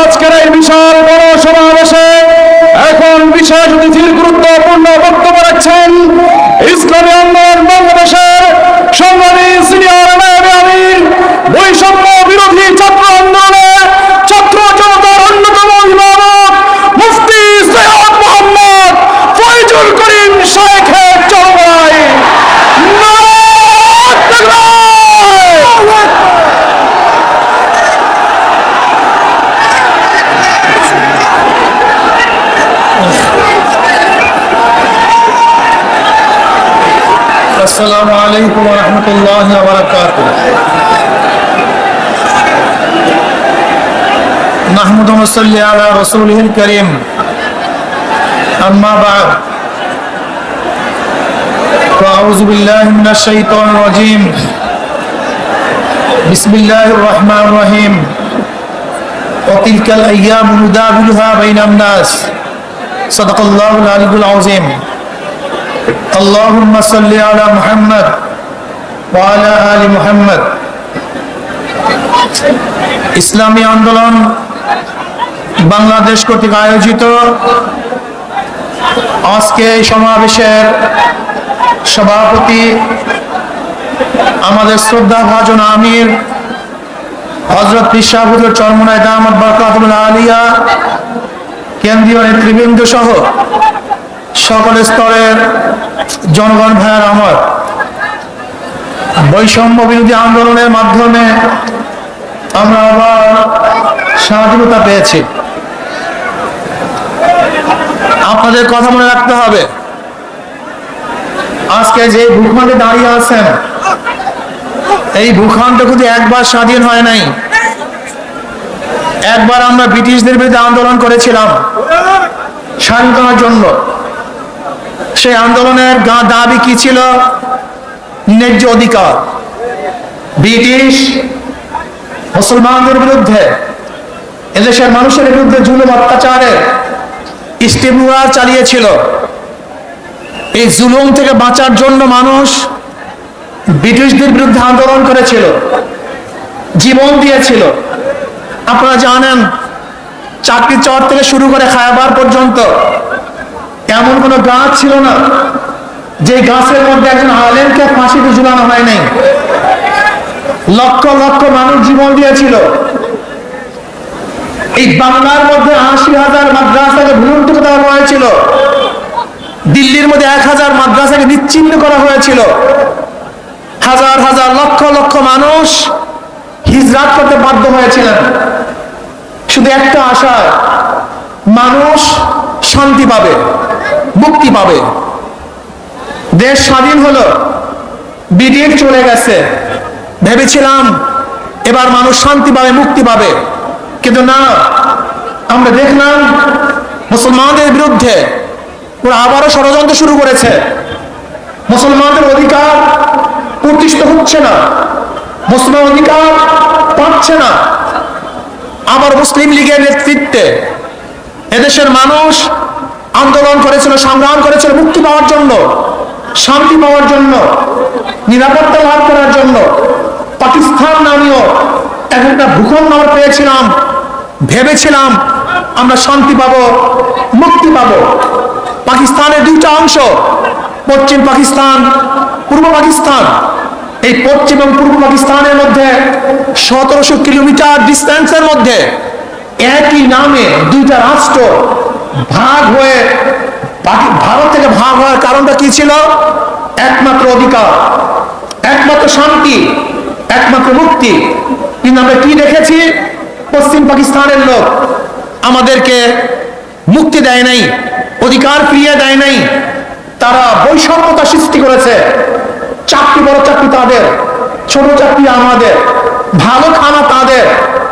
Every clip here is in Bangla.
আজকের এই বিশাল বড় সমাবেশে এখন বিশেষ অতিথির الله وبركاته نحمد ونصلي على رسوله الكريم أما بعد فأعوذ بالله من الشيطان الرجيم بسم الله الرحمن الرحيم وتلك الأيام نداولها بين الناس صدق الله العلي العظيم اللهم صل على محمد ওয়ালা আলী মোহাম্মদ। ইসলামী আন্দোলন বাংলাদেশ কর্তৃক আয়োজিত। আজকে এই সমাবেশের সভাপতি আমাদের শ্রদ্ধা ভাজন আমির হজরত পিসাহুল চরমনায় দামদ বরকাতুল আলিয়া, কেন্দ্রীয় নেতৃবৃন্দ সহ সকল স্তরের জনগণ ভাইয়ার আমার বৈষম্য বিরোধী আন্দোলনের মাধ্যমে আমরা আবার স্বাধীনতা পেয়েছি। আপনাদের কথা মনে রাখতে হবে। আজকে যে ভূখণ্ডে দাঁড়িয়ে আছেন, এই ভূখণ্ড কিন্তু একবার স্বাধীন হয় নাই। একবার আমরা ব্রিটিশদের বিরুদ্ধে আন্দোলন করেছিলাম স্বাধীনতার জন্য। সেই আন্দোলনের দাবি কি ছিল? ন্যায্য অধিকার। ব্রিটিশ মুসলমানদের বিরুদ্ধে, এদেশের মানুষের বিরুদ্ধে জুলুম অত্যাচারের ইস্তেমুয়ার চালিয়েছিল। এই জুলুম থেকে বাঁচার জন্য মানুষ ব্রিটিশদের বিরুদ্ধে আন্দোলন করেছিল, জীবন দিয়েছিল। আপনারা জানেন চাকরি চর থেকে শুরু করে খায়াবার পর্যন্ত এমন কোনো গাছ ছিল না। যে গাছের মধ্যে একজন আলেমকে ফাঁসিতে ঝুলানো হয় নাই। লক্ষ লক্ষ মানুষ জীবন দিয়েছিল। এই বাংলার মধ্যে আশি হাজার মাদ্রাসাকে ভুলুন্ঠিত দেওয়া হয়েছিল। দিল্লির মধ্যে এক হাজার মাদ্রাসাকে নিচ্ছিন্ন করা হয়েছিল। হাজার হাজার লক্ষ লক্ষ মানুষ হিজরাত করতে বাধ্য হয়েছিলেন। শুধু একটা আশা, মানুষ শান্তি পাবে, মুক্তি পাবে। দেশ স্বাধীন হলো ব্রিটিশ চলে গেছে। ভেবেছিলাম এবার মানুষ শান্তি পাবে, মুক্তি পাবে। কিন্তু না, আমরা দেখলাম মুসলমানদের বিরুদ্ধে ওরা আবারও ষড়যন্ত্র শুরু করেছে। মুসলমানদের অধিকার প্রতিষ্ঠিত হচ্ছে না। মুসলমান অধিকার পাচ্ছে না। আবার মুসলিম লীগের নেতৃত্বে এদেশের মানুষ আন্দোলন করেছিল, সংগ্রাম করেছিল, মুক্তি পাওয়ার জন্য। শান্তি পাওয়ার জন্য, নিরাপত্তা লাভ করার জন্য পাকিস্তান নামীয় এক একটা ভূখণ্ড আমরা পেয়েছিলাম, ভেবেছিলাম আমরা শান্তি পাব, মুক্তি পাব। পাকিস্তানের দুইটা অংশ, পশ্চিম পাকিস্তান, পূর্ব পাকিস্তান। এই পশ্চিম এবং পূর্ব পাকিস্তানের মধ্যে সতেরোশো কিলোমিটার ডিস্টেন্সের মধ্যে একই নামে দুইটা রাষ্ট্র ভাগ হয়ে ভারত থেকে ভাগ হওয়ার কারণটা কি ছিল? একমাত্র অধিকার, একমাত্র শান্তি, একমাত্র মুক্তি। কিন্তু আমরা কি দেখেছি? পশ্চিম পাকিস্তানের লোক আমাদেরকে মুক্তি দেয় নাই, অধিকার ফিরিয়ে দেয় নাই। তারা বৈষম্যতা সৃষ্টি করেছে। চাকরি বড় চাকরি তাদের, ছোট চাকরি আমাদের, ভালো খানা তাদের,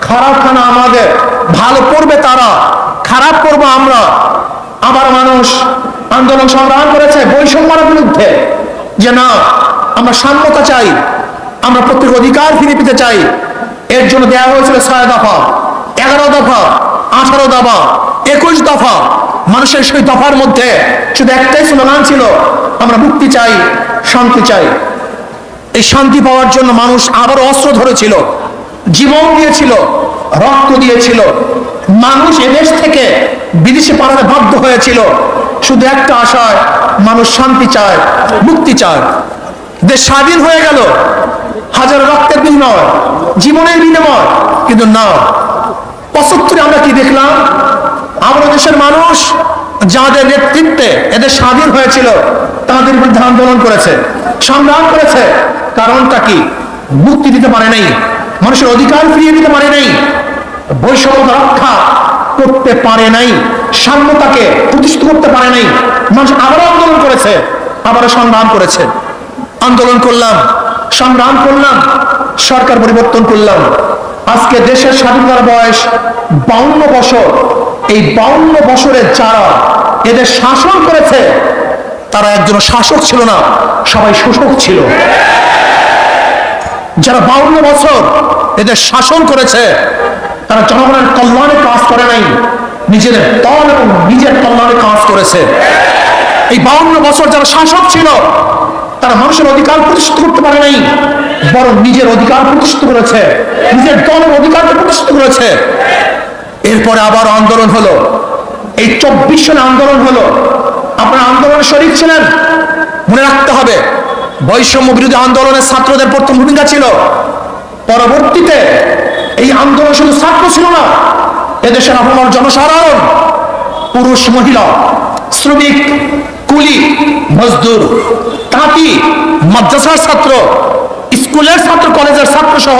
খারাপ খানা আমাদের, ভালো পড়বে তারা, খারাপ করব আমরা। আবার মানুষ আন্দোলন সংগ্রাম করেছে, বৈষম্যের বিরুদ্ধে। যে না, আমরা সাম্যতা চাই, আমরা প্রত্যেক অধিকার ফিরে পেতে চাই। এর জন্য দেওয়া হয়েছিল ছয় দফা, এগারো দফা, আঠারো দফা, একুশ দফা। মানুষের সেই দফার মধ্যে শুধু একটাই স্লোগান ছিল, আমরা মুক্তি চাই, শান্তি চাই। এই শান্তি পাওয়ার জন্য মানুষ আবার অস্ত্র ধরেছিল, জীবন দিয়েছিল, রক্ত দিয়েছিল মানুষ এদেশ থেকে বিদেশে পালাতে বাধ্য হয়েছিল। শুধু একটা আশায়, মানুষ শান্তি চায়, মুক্তি চায়। দেশ স্বাধীন হয়ে গেল। হাজার রক্তের বিনিময়, জীবনের বিনিময়, কিন্তু না। পঁচাত্তরে আমরা কি দেখলাম? আমাদের দেশের মানুষ যাদের নেতৃত্বে এদের স্বাধীন হয়েছিল, তাদের বিরুদ্ধে আন্দোলন করেছে, সংগ্রাম করেছে। কারণটা কি? মুক্তি দিতে পারে নাই। মানুষের অধিকার ফিরিয়ে দিতে পারে নাই। বৈষম্য রক্ষা করতে পারে নাই, সাম্যতাকে প্রতিষ্ঠিত করতে পারে নাই। মানুষ আবারও আন্দোলন করেছে, আবারও সংগ্রাম করেছে। আন্দোলন করলাম, সংগ্রাম করলাম, সরকার পরিবর্তন করলাম। আজকে দেশের স্বাধীনতার বয়স বাউন্ন বছর। এই বাউন্ন বছরের যারা এদের শাসন করেছে, তারা একজন শাসক ছিল না, সবাই শোষক ছিল। যারা বাউন্ন বছর এদের শাসন করেছে তারা জনগণের কল্যাণে কাজ করে নাই, নিজেদের দল এবং নিজের কল্যাণে কাজ করেছে। এই বাউন্ন বছর যারা শাসক ছিল, তারা মানুষের অধিকার প্রতিষ্ঠিত করতে পারে নাই, বরং নিজের অধিকার প্রতিষ্ঠিত করেছে, নিজের দলের অধিকারকে প্রতিষ্ঠিত করেছে। এরপরে আবার আন্দোলন হলো। এই চব্বিশ সালে আন্দোলন হলো। আপনারা আন্দোলনে শরীর ছিলেন, মনে রাখতে হবে, বৈষম্য বিরোধী আন্দোলনের ছাত্রদের প্রথম ভূমিকা ছিল। পরবর্তীতে এই আন্দোলন শুধু ছাত্র ছিল না, এদেশের আপনার জনসাধারণ, পুরুষ, মহিলা, শ্রমিক, কুলি, মজদুর, তাঁতি, মাদ্রাসার ছাত্র, স্কুলের ছাত্র, কলেজের ছাত্র সহ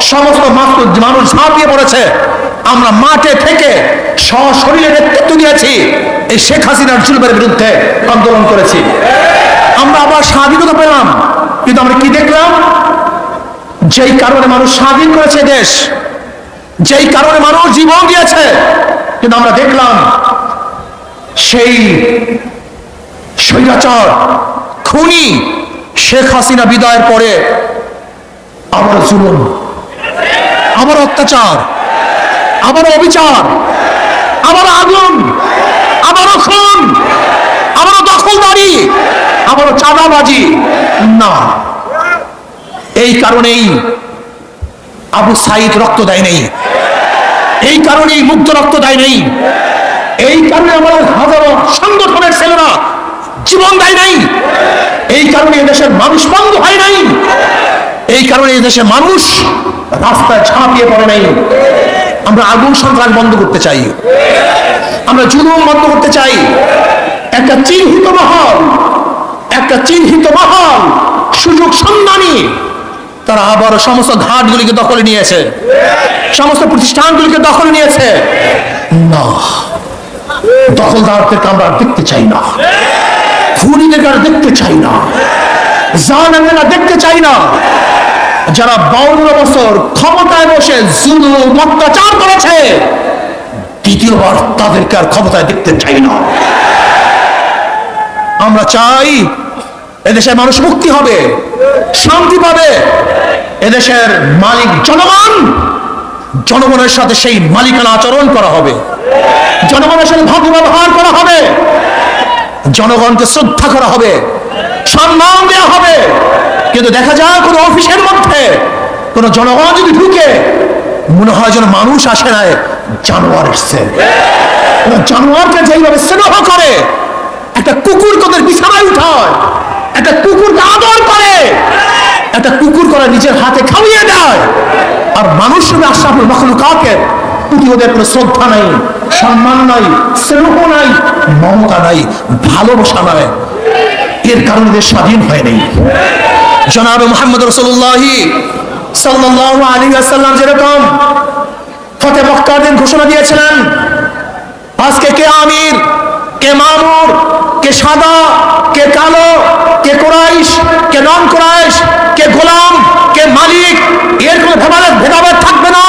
সমস্ত মাস- মানুষ ঝাঁপিয়ে পড়েছে। আমরা মাঠে থেকে সশরীরে নেতৃত্ব দিয়েছি, এই শেখ হাসিনার জুলুমের বিরুদ্ধে আন্দোলন করেছি। আমরা আবার স্বাধীনতা পেলাম, কিন্তু আমরা কি দেখলাম? যেই কারণে মানুষ স্বাধীন করেছে দেশ, যেই কারণে মানুষ জীবন দিয়েছে, কিন্তু আমরা দেখলাম সেই স্বৈরাচার খুনি শেখ হাসিনা বিদায়ের পরে আবার জুলুম, আবার অত্যাচার, আবার অবিচার, আবার আগুন, আবারও খুন, আবারও দখলদারি, আবারও চাঁদাবাজি, না। এই কারণেই আবু সাইদ রক্ত দেয় নেই। এই কারণেই মুক্ত রক্ত দেয় নেই। এই কারণে আমাদের হাজারো সংগঠনের ছেলেরা জীবন দেয় নাই। এই কারণে এদেশের মানুষ বন্ধ হয় নাই। এই কারণে এদেশের মানুষ রাস্তায় ঝাঁপিয়ে পড়ে নাই। আমরা আগুন সন্ত্রাস বন্ধ করতে চাই। আমরা জুলুম বন্ধ করতে চাই। একটা চিহ্নিত মহল, একটা চিহ্নিত মহল, সুযোগ সন্ধানী তারা আবার সমস্ত ঘাটগুলিকে দখলে নিয়েছে। সমস্ত প্রতিষ্ঠানগুলিকে দখলে নিয়েছে। না, দখলদারদেরকে আমরা দেখতে চাই না। খুনিদেরকে আর দেখতে চাই না। জানামেরা দেখতে চাই না। যারা বাউন্ন বছর ক্ষমতায় বসে জুলুম, অত্যাচার করেছে, দ্বিতীয়বার তাদেরকে আর ক্ষমতায় দেখতে চাই না। আমরা চাই এদেশের মানুষ মুক্তি হবে, শান্তি পাবে। এদেশের মালিক জনগণ, জনগণের সাথে সেই মালিকানা আচরণ করা হবে। জনগণের সাথে ভাগ্য ব্যবহার করা হবে। জনগণকে শ্রদ্ধা করা হবে, সম্মান দেওয়া হবে। কিন্তু দেখা যায় কোনো অফিসের মধ্যে কোনো জনগণ যদি ঢুকে, মনে হয় যেন মানুষ আসে না জানোয়ার এসছে। জানোয়ারকে যেইভাবে স্নেহ করে, একটা কুকুর তোদের উঠায় একটা কুকুরকে আদর করে। একটা কুকুর করে নিজের হাতে খাওয়িয়ে দেয়। আর মানুষ শুধু আশরাফুল মখলুকাতের ওদের কোনো শ্রদ্ধা নাই, সম্মান নাই, স্নেহ নাই, মমতা নাই, ভালোবাসা নাই। এর কারণে স্বাধীন হয় নাই। জনাব মোহাম্মদ রসুল্লাহি সাল্লাহ আলী আসাল্লাম যেরকম ফতে মক্কার দিন ঘোষণা দিয়েছিলেন, আজকে কে আমির? কে মামুর কে সাদা, কে কালো, কে কোরাইশ, কে নন কোরাইশ, কে গোলাম, কে মালিক এর কোনো ভেদাভেদ ভেদাভেদ থাকবে না।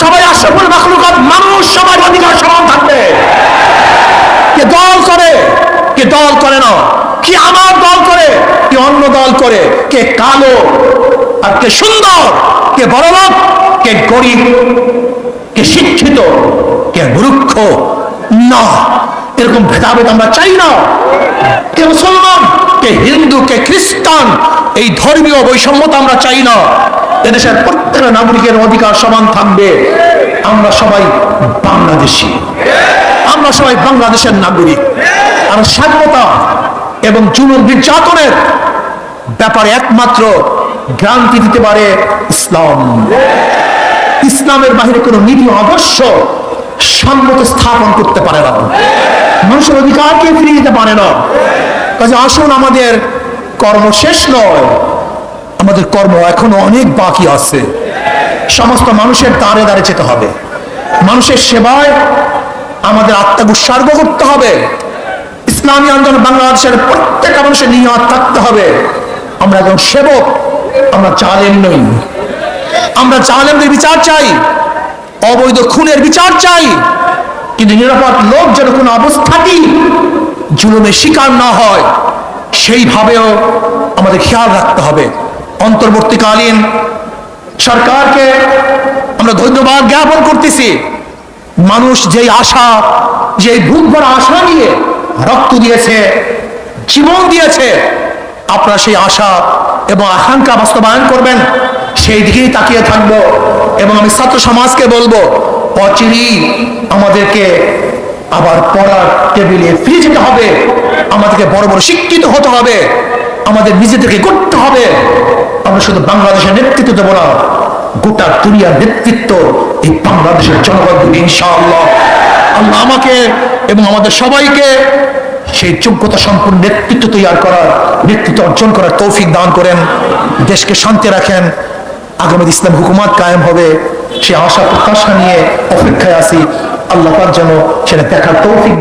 সবাই আশরাফুল মাখলুকাত, মানুষ সবার অধিকার সমান থাকবে। কে দল করে, কে দল করে না। কি আমার দল করে, কে অন্য দল করে, কে কালো আর কে সুন্দর, কে বড়লোক কে গরিব, কে শিক্ষিত, কে মূর্খ, না। এরকম ভেদাভেদ আমরা চাই না। কে মুসলমান, কে হিন্দু, কে খ্রিস্টান, এই ধর্মীয় বৈষম্যতা আমরা চাই না। এদেশের প্রত্যেকটা নাগরিকের অধিকার সমান থাকবে। আমরা সবাই বাংলাদেশি। আমরা সবাই বাংলাদেশের নাগরিক। আর স্বাধীনতা এবং জুলুম নির্যাতনের ব্যাপারে একমাত্র গ্রান্তি দিতে পারে ইসলাম। ইসলামের বাহিরে কোনো নীতি আদর্শ সাম্যতা স্থাপন করতে পারে না। মানুষের অধিকার অধিকারকে ফিরিয়ে দিতে পারে না। কাজে আসুন, আমাদের কর্ম শেষ নয়। আমাদের কর্ম এখনও অনেক বাকি আছে। সমস্ত মানুষের দাঁড়ে দাঁড়ে যেতে হবে। মানুষের সেবায় আমাদের আত্মাকে উৎসর্গ করতে হবে। ইসলামী আন্দোলন বাংলাদেশের প্রত্যেকটা মানুষের নিয়ত থাকতে হবে। আমরা একজন সেবক, আমরা জালেম নই। আমরা জালেমদের বিচার চাই, অবৈধ খুনের বিচার চাই। কিন্তু নিরাপদ লোক যেন কোনো অবস্থাতেই জুলুমের শিকার না হয়, সেইভাবেও আমাদের খেয়াল রাখতে হবে। অন্তর্বর্তীকালীন সরকারকে আমরা ধন্যবাদ জ্ঞাপন করতেছি। মানুষ যেই আশা, যেই বুক ভরা আশা নিয়ে রক্ত দিয়েছে, জীবন দিয়েছে, আপনারা সেই আশা এবং আকাঙ্ক্ষা বাস্তবায়ন করবেন। সেই দিকেই তাকিয়ে থাকব এবং আমি ছাত্র সমাজকে বলব অচিরেই আমাদেরকে আবার পড়ার টেবিলে ফিরে যেতে হবে। আমাদেরকে বড় বড় শিক্ষিত হতে হবে। আমাদের নিজেদেরকে করতে হবে। আমরা শুধু বাংলাদেশের নেতৃত্ব দেবো না, গোটা দুনিয়ার নেতৃত্ব এই বাংলাদেশের জনগণ ইনশাআল্লাহ। আল্লাহ আমাকে এবং আমাদের সবাইকে সেই যোগ্যতা সম্পূর্ণ নেতৃত্ব তৈরি করার, নেতৃত্ব অর্জন করার তৌফিক দান করেন। দেশকে শান্তি রাখেন। আগামী ইসলাম হুকুমাত কায়েম হবে। সে আশা প্রত্যাশা নিয়ে অপেক্ষায় আছি। আল্লাহ যেন সেটা দেখার তৌফিক